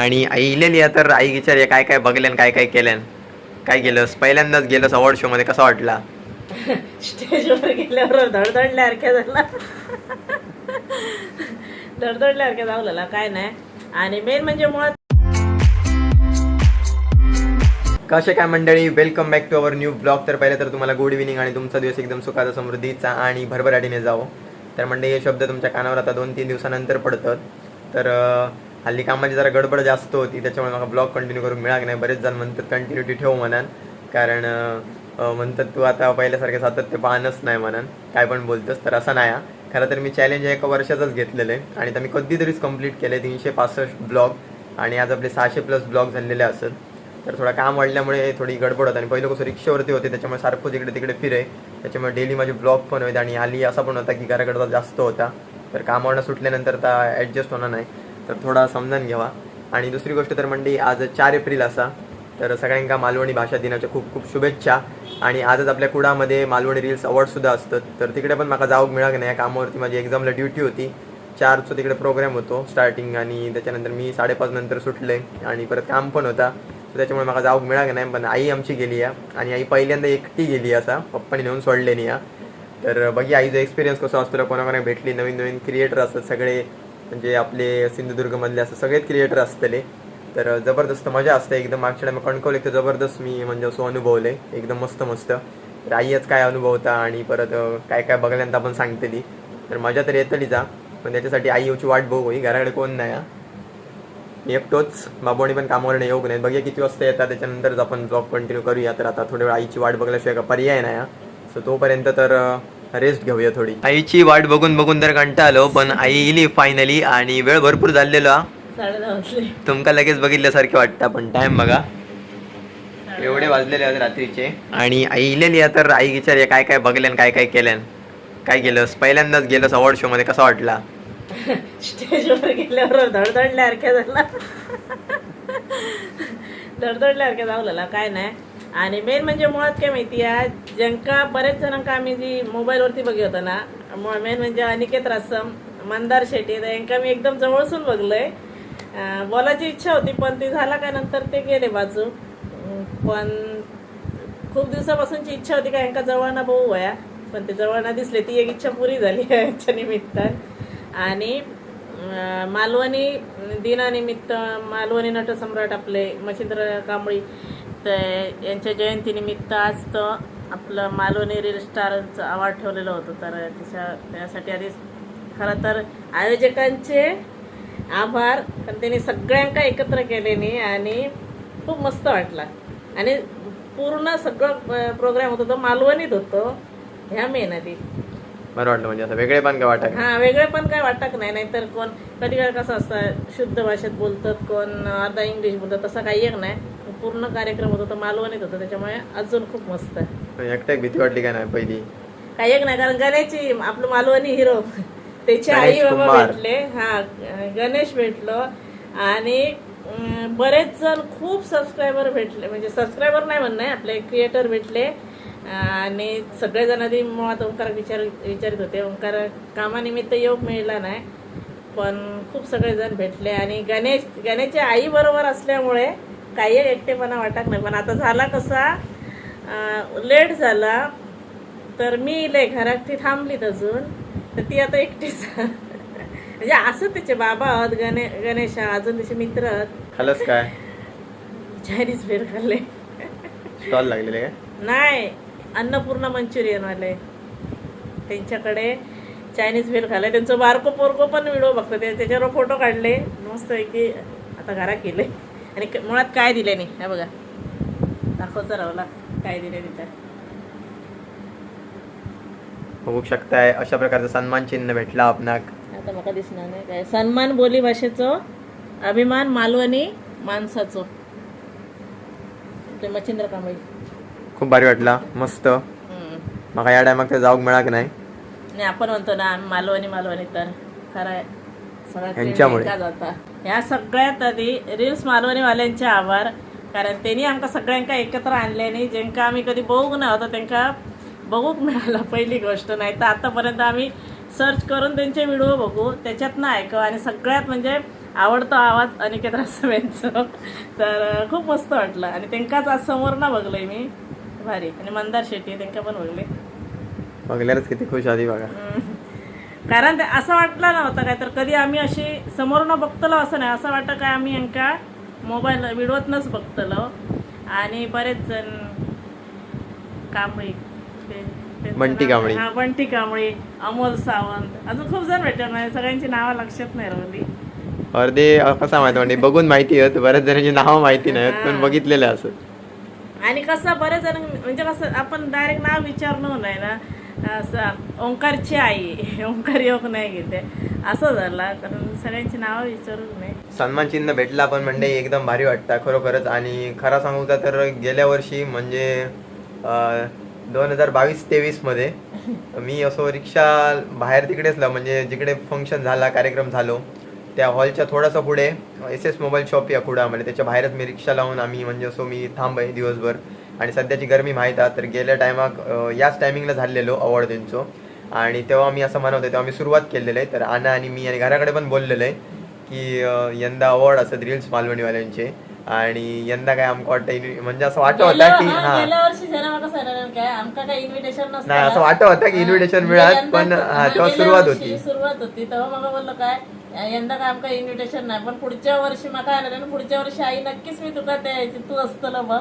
आणि आई इलेली आहे तर आई विचार काय काय बघल्यान काय काय केल्यान काय केलंस पहिल्यांदाच गेलंस अवॉर्ड शो मध्ये कसा वाटला? स्टेजवर गेल्यावर धडधडल्यासारख्या झाला धडधडल्यासारख्या जावलेला काय नाही. आणि मेन म्हणजे मुळात कसे काय मंडळी? Welcome back to our new blog तर पहिले तर तुम्हाला गुड इव्हिनिंग आणि तुमचा दिवस एकदम सुखाचा समृद्धीचा आणि भरभराटीने जावो. तर म्हणजे हे शब्द तुमच्या कानावर आता दोन तीन दिवसानंतर पडतात. तर हल्ली कामाची जरा गडबड जास्त होती त्याच्यामुळे मला ब्लॉग कंटिन्यू करून मिळाक नाही. बरेच जण म्हणतात कंटिन्यूटी ठेव म्हणान. कारण म्हणतात तू आता पहिल्यासारखे सातत्य पाहणंच नाही म्हणान. काय पण बोलतोस तर असं नाही हा. खरं तर मी चॅलेंज एका वर्षाचंच घेतलेलं आहे. आणि तर मी कधीतरीच कंप्लीट केले तीनशे पासष्ट ब्लॉग. आणि आज आपले सहाशे प्लस ब्लॉग झालेले असत तर थोडं काम वाढल्यामुळे थोडी गडबड होत आणि पहिलं कसं रिक्षावरती होते त्याच्यामुळे सारखं तिकडे तिकडे फिरे त्याच्यामुळे डेली माझे ब्लॉग पण होते आणि हल्ली असा पण होता की घराकडचा जास्त होता. तर कामावरनं सुटल्यानंतर तर ॲडजस्ट होणार नाही. तर थोडा समजून घ्यावा आणि दुसरी गोष्ट तर म्हणजे आज चार एप्रिल असा. तर सगळ्यांका मालवणी भाषा दिनाच्या खूप खूप शुभेच्छा. आणि आजच आपल्या कुडामध्ये मालवणी रील्स अवॉर्डसुद्धा असतात. तर तिकडे पण मला जाऊक मिळालं नाही. या कामावरती माझी एक्झामला ड्युटी होती. चारचं तिकडे प्रोग्राम होतो स्टार्टिंग आणि त्याच्यानंतर मी साडेपाच नंतर सुटले. आणि परत काम पण होता. तर त्याच्यामुळे मला जाऊक मिळालं नाही. पण आई आमची गेली आहे आणि आई पहिल्यांदा एकटी गेली असा. पप्पाने नेऊन सोडले नाही तर बघी आईचा एक्सपिरियन्स कसा असतो. कोणाकोणा भेटली नवीन नवीन क्रिएटर असतात सगळे. म्हणजे आपले सिंधुदुर्गमधले असं सगळेच क्रिएटर असतले. तर जबरदस्त मजा असते. एकदम मागच्या टाइम कणकवले तर जबरदस्त मी म्हणजे असं अनुभवले. एकदम मस्त मस्त. तर आईच काय अनुभवता आणि परत काय काय बघल्यानंतर आपण सांगतली. तर मजा तर येतली जा. पण त्याच्यासाठी आई येऊची वाट बघू. होई घराकडे कोण नाही मी एकटोच. बाबूने पण कामावर नाही येऊ नाही बघूया किती वाजता येतात. त्याच्यानंतरच आपण जॉब कंटिन्यू करूया. तर आता थोड्या वेळ आईची वाट बघल्याशिवाय का पर्याय नाही सो तोपर्यंत तर रेस्ट घेऊया थोडी. आईची वाट बघून बघून तर कंटा आलो पण आई इली फायनली आणि वेळ भरपूर झालेलो हा. तुमका लगेच बघितल्यासारखे वाटतं पण टाइम बघा. एवढे वाजलेले आहेत रात्रीचे. आणि आई इलेली तर आई विचार काय काय बघल्यान काय काय केल्यान काय केलंस पहिल्यांदाच गेलंस अवॉर्ड शो मध्ये कसा वाटला? स्टेजवर गेल्यावर धडधडल्यासारख्या झाला. धडधडल्यासारख्या काय नाही. आणि मेन म्हणजे मुळात काय माहिती आहे ज्यांका बरेच जणांका आम्ही जी मोबाईलवरती बघी होतो ना मेन म्हणजे अनिकेत रासम मंदार शेट्टी तर यांका मी एकदम जवळसून बघलंय. बोलायची इच्छा होती पण ती झाला काय नंतर ते गेले बाजू. पण खूप दिवसापासूनची इच्छा होती का यांका जवळना बघू वया पण ते जवळना दिसले. ती एक इच्छा पुरी झाली याच्या निमित्तान. आणि मालवणी दिनानिमित्त मालवणी नटसम्राट आपले मच्छिंद्र कांबळी तर यांच्या जयंतीनिमित्त आज तर आपलं मालवणी रील स्टारचं अवॉर्ड ठेवलेलं होतं. तर त्याच्या त्यासाठी आधी खरं तर आयोजकांचे आभार. कारण त्यांनी सगळ्यांका एकत्र केलेनी आणि खूप मस्त वाटला. आणि पूर्ण सगळं प्रोग्राम होतं तो मालवणीत होतं. ह्या मेहनती बरं वाटलं म्हणजे असं वेगळे पण काय वाटत हा वेगळे पण काय वाटत नाही. नाहीतर कोण कधी कधी कसं असतं शुद्ध भाषेत बोलतात कोण अर्धा इंग्लिश बोलतात तसं काही एक नाही. पूर्ण कार्यक्रम होता तो मालवणीत होता त्याच्यामुळे अजून खूप मस्त आहे. एकट्याक भीती वाटली काय नाही पहिली? काही एक नाही कारण गणेशची आपलं मालवणी हिरो. त्याचे गणेश आई बाबा कुंभार. भेटले. हा गणेश भेटलो. आणि अं, बरेच जण खूप सबस्क्रायबर भेटले. म्हणजे सबस्क्रायबर नाही म्हणणं आहे आपले क्रिएटर भेटले. आणि सगळेजण आधी मुळात ओंकार विचार विचारित होते. ओंकार कामानिमित्त योग मिळाला नाही. पण खूप सगळेजण भेटले. आणि गणेश गणेशच्या आई बरोबर असल्यामुळे काही एक एकटेपणा वाटत नाही. पण आता झाला कसा लेट झाला. तर मी लय घरात ती थांबलीत अजून. तर ती आता एकटीच. म्हणजे असं त्याचे बाबा आहात गणे गणेश आहे, अजून त्याचे मित्र आहेत. खालच काय? चायनीज भेळ खाल्ले. स्टॉल लागलेले नाही अन्नपूर्णा मंचुरियन वाले त्यांच्याकडे चायनीज भेळ खाल्ले. त्यांचं बारको पोरको पण व्हिडिओ बघतो त्याच्यावर फोटो काढले. मस्त की आता घरात केले आणि मुळात काय दिले नाही हे बघा. दाखवचं रावला काय दिले तिथं. बघू शकताय अशा प्रकारचं सन्मान चिन्ह भेटला आपणाक. आता मला दिसणार नाही काय. सन्मान बोली भाषेचो अभिमान मालवणी माणसाचो. ते मच्छिंद्र कांबळी. खूप भारी वाटला मस्त. हम्म. मका या टायमाक ते जाऊक मिळाक नाही. आणि आपण म्हणतो ना आम्ही मालवणी मालवणी तर. खरं आहे. जाता ह्या सगळ्यात आधी रील्स मालवणीवाल्यांचे आभार. कारण त्यांनी आमका सगळ्यांका एकत्र आणले आणि ज्यांका आम्ही कधी बघूक नाही होतं त्यांका बघूक मिळालं पहिली गोष्ट. नाही तर आतापर्यंत आम्ही सर्च करून त्यांचे व्हिडिओ बघू त्याच्यातनं ऐकू आणि सगळ्यात म्हणजे आवडतो आवाज अनिकेत रस्सम यांचं. तर खूप मस्त वाटलं. आणि त्यांकाच आज समोर ना बघलंय मी. भारी. आणि मंदार शेट्टी त्यांका पण बघले. बघल्यारच किती खुश आधी बघा. कारण ते असं वाटलं नव्हतं काय तर कधी आम्ही अशी समोरनं बघतलो असं नाही. असं वाटतं काय आम्ही यांका मोबाईल व्हिडिओतनंच बघतलो. आणि बरेच जण कांबळी. बंटी कांबळी. हा बंटी कांबळी अमोल सावंत. अजून खूप जण भेटले नाही सगळ्यांची नावं लक्षात नाही राहिली अर्धे कसा माहिती म्हणजे बघून माहिती आहेत. बऱ्याच जणांची नावं माहिती नाहीत पण बघितलेले असत आणि कसं बरेच जण म्हणजे कसं आपण डायरेक्ट नाव विचारणं नाही ना. असं ओंकारची आई ओंकार योग नाही घेते असं झालं कारण सगळ्यांची नावं विचारून नाही. सन्मान चिन्ह भेटला पण म्हणजे एकदम भारी वाटतं खरोखरच. आणि खरा सांगू का तर गेल्या वर्षी म्हणजे दोन हजार बावीस तेवीसमध्ये मी असो रिक्षा बाहेर तिकडेच म्हणजे जिकडे फंक्शन झाला कार्यक्रम झालो त्या हॉलच्या थोडासा पुढे एस एस मोबाईल शॉप या कुडामध्ये. त्याच्या बाहेरच मी रिक्षा लावून आम्ही म्हणजे असो मी थांबय दिवसभर. आणि सध्याची गरमी माहीत आहे तर गेल्या टायमाक याच टायमिंगला झालेलो अवॉर्ड त्यांचो आणि तेव्हा मी असं म्हणत तेव्हा मी सुरुवात केलेलं आहे. तर आना आणि मी आणि घराकडे पण बोललेलं आहे की यंदा अवॉर्ड असत रील्स मालवणीवाल्यांचे. आणि यंदा काय आमका वाटतं म्हणजे असं वाटत होता की हा, इन्व्हिटेशन नाही, असं. वाटत होतं की invitation म्हणजे मिळात, पण, हा, तेव्हा सुरुवात होती. सुरुवात होती तेव्हा मला बोललो काय? यंदा काय आमका इन्व्हिटेशन नाही पण पुढच्या वर्षी आहे ना पुढच्या वर्षी आई नक्कीच मी तुका त्या यायची तू असतलं बघ.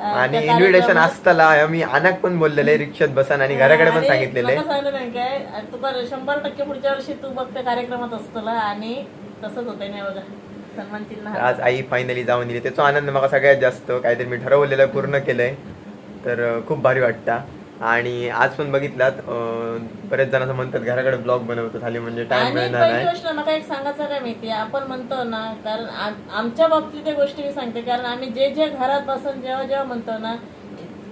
आणि इन्व्हिटेशन. असताना मी अनाक पण बोललेले रिक्षात बसन आणि घराकडे पण सांगितलेले. सांगितलं नाही काय? तुका शंभर टक्के पुढच्या वर्षी तू बघ त्या कार्यक्रमात असतला आणि तसंच होतंय नाही बघा. सन्मान. आज आई फायनली जाऊन दिली त्याचा आनंद मला सगळ्यात जास्त. काहीतरी मी ठरवलेलं पूर्ण केलंय. तर खूप भारी वाटतं. आणि आज पण बघितलात बरेच जण असं म्हणतात घराकडे ब्लॉग बनवतो खाली म्हणजे टाइम मिळणार नाही. गोष्ट मला एक सांगायचं काय माहिती आपण म्हणतो ना कारण आम- आमच्या बाबतीत गोष्टी मी सांगते कारण आम्ही जे जे घरात बसून जेव्हा जेव्हा म्हणतो ना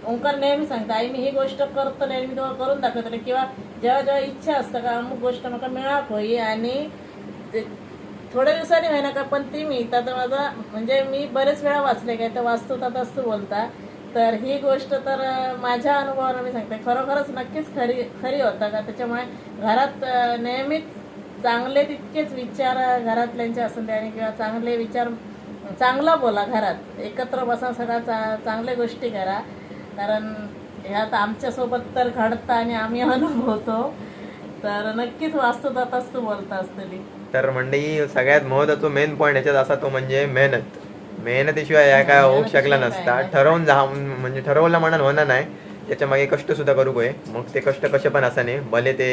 ओंकार नेहमी सांगता आई मी ही गोष्ट करतो नाही मी तुम्हाला करून दाखवतो. किंवा जेव्हा जेव्हा इच्छा असतं का अमुक गोष्ट मला मिळाक होई आणि थोड्या दिवसांनी व्हायना का पण ती मी तर माझा म्हणजे मी बरेच वेळा वाचले काय तर वाचतो तर असतो बोलता तर ही गोष्ट तर माझ्या अनुभवानं मी सांगते. खरोखरच नक्कीच खरी खरी होता का? त्याच्यामुळे घरात नेहमीच चांगले तितकेच विचार घरातल्यांचे असून द्या आणि किंवा चांगले विचार चांगला बोला घरात. एकत्र बसा सगळ्या चा चांगल्या गोष्टी करा. कारण ह्यात आमच्यासोबत तर घडतं आणि आम्ही अनुभवतो. तर नक्कीच वाचतो तू बोलता असतली तर म्हणजे सगळ्यात महत्त्वाचा मेन पॉईंट याच्यात असा तो म्हणजे मेहनत. मेहनतीशिवाय या काय होऊ शकला नसता. ठरवून जा म्हणजे ठरवलं म्हणून होणार नाही. त्याच्यामागे कष्ट सुद्धा करू होय मग ते कष्ट कसे पण असाने भले ते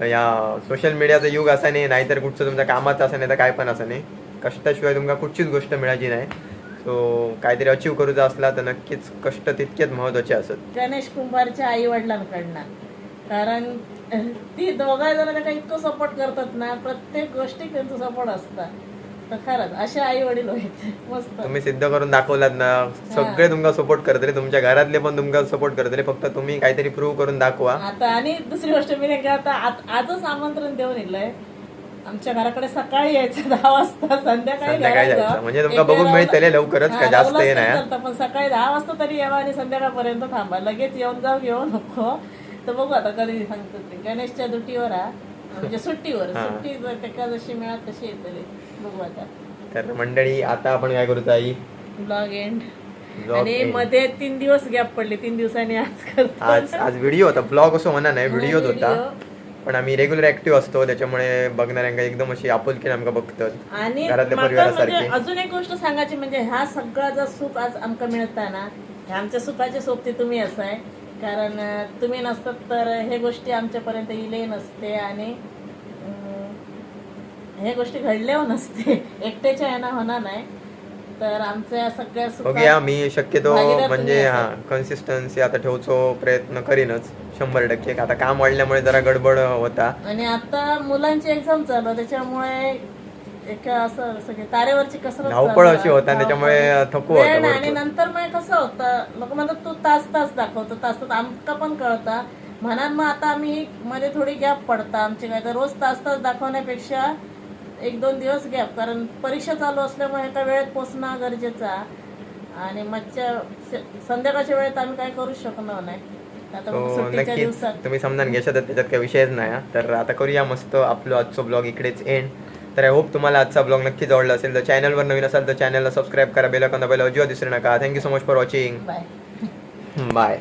या सोशल मीडियाचं युग असाने नाहीतर कुठचं तुमच्या कामाचं असाने तर काय पण असाने कष्टाशिवाय तुमका कुठचीच गोष्ट मिळायची नाही. सो काहीतरी अचीव करूचा असला तर नक्कीच कष्ट तितकेच महत्त्वाचे असत गणेश कुंभारच्या आई वडिलांकडनं कारण ती दोघा जण त्याला इतकं सपोर्ट करतात ना प्रत्येक गोष्टीत त्यांचं सपोर्ट असतं. खरंच असे आई वडील मस्त. तुम्ही सिद्ध करून दाखवलात ना. सगळे तुमका सपोर्ट करतले तुमच्या घरातले पण तुमका सपोर्ट करतले फक्त तुम्ही काहीतरी प्रूव्ह करून दाखवा. आता आणि दुसरी गोष्ट मी नाही का आता आज- आजच आमंत्रण देऊन येलंय आमच्या घराकडे सकाळी यायचं दहा वाजता. संध्याकाळी संध्याकाळी घरात जायचं. जा. म्हणजे तुमका बघून मिळतले लवकरच, हा, का जास्त नाही पण सकाळी दहा वाजता तरी यावं आणि संध्याकाळपर्यंत थांबा. लगेच येऊन जाऊ घेऊ नको. तर बघू आता कधी सांगतो ते. गणेशच्या दुटीवर हा म्हणजे सुट्टीवर. हा. सुट्टी जर त्याका जशी मिळत तशी येतली बघू आता तर मंडळी आता आपण काय करू ताई? ब्लॉग एंड आणि. मध्ये तीन दिवस गॅप पडले तीन दिवसांनी आज करतो. आज आज व्हिडिओ होता. ब्लॉग असं होणार नाही व्हिडिओच होता video. पण आम्ही रेग्युलर ऍक्टिव्ह असतो त्याच्यामुळे बघणाऱ्यांका एकदम अशी आपुलकीने आमका बघतात आणि घरातल्या परिवारासारखे. म्हणजे अजून एक गोष्ट सांगायची म्हणजे ह्या सगळ्याचा सुख आज आमका मिळता ना ह्या आमच्या सुखाचे सोबती तुम्ही असं आहे कारण अं, तुम्ही नसतात तर हे गोष्टी आमच्यापर्यंत इले नसते आणि अं, हे गोष्टी घडल्या नसते एकट्याच्या यानं होणार नाही तर आमच्या सगळ्या सुखात मी शक्यतो भागीदार म्हणजे तुम्ही हा असाल. कन्सिस्टन्सी आता ठेवचो प्रयत्न करीनच शंभर टक्के आता काम वाढल्यामुळे जरा गडबड होता आणि आता मुलांची एक्झाम चालू आहे, त्याच्यामुळे एका असं सगळे तारेवरची कसरत धावपळ चालू आहे. अशी होता, त्याच्यामुळे धावपळ. थकू होतं वेळ नाही, आणि भरपूर. नंतर मग कसं होतं लोक म्हणतात तू तास तास दाखवतो तास तास आमका पण कळता म्हणून मग आता आम्ही मध्ये थोडी गॅप पडता आमची काय तर रोज तास तास दाखवण्यापेक्षा एक दोन दिवस गॅप कारण परीक्षा चालू असल्यामुळे एका वेळेत पोचणं गरजेचं. आणि स- संध्याकाळच्या वेळेत आम्ही काय करू शकणार नाही. नक्कीच. दिवसात. तुम्ही समजान घेशात त्याच्यात काही विषयच नाही हा. तर आता करूया मस्त आपलं आजचं ब्लॉग इकडेच एंड तर आय होप तुम्हाला आजचा ब्लॉग नक्कीच आवडला असेल. तर चॅनलवर नवीन असाल तर चॅनलला सबस्क्राईब करा बेल आयकॉन दाबायला अजिबात विसरू नका. Thank you so much for watching bye bye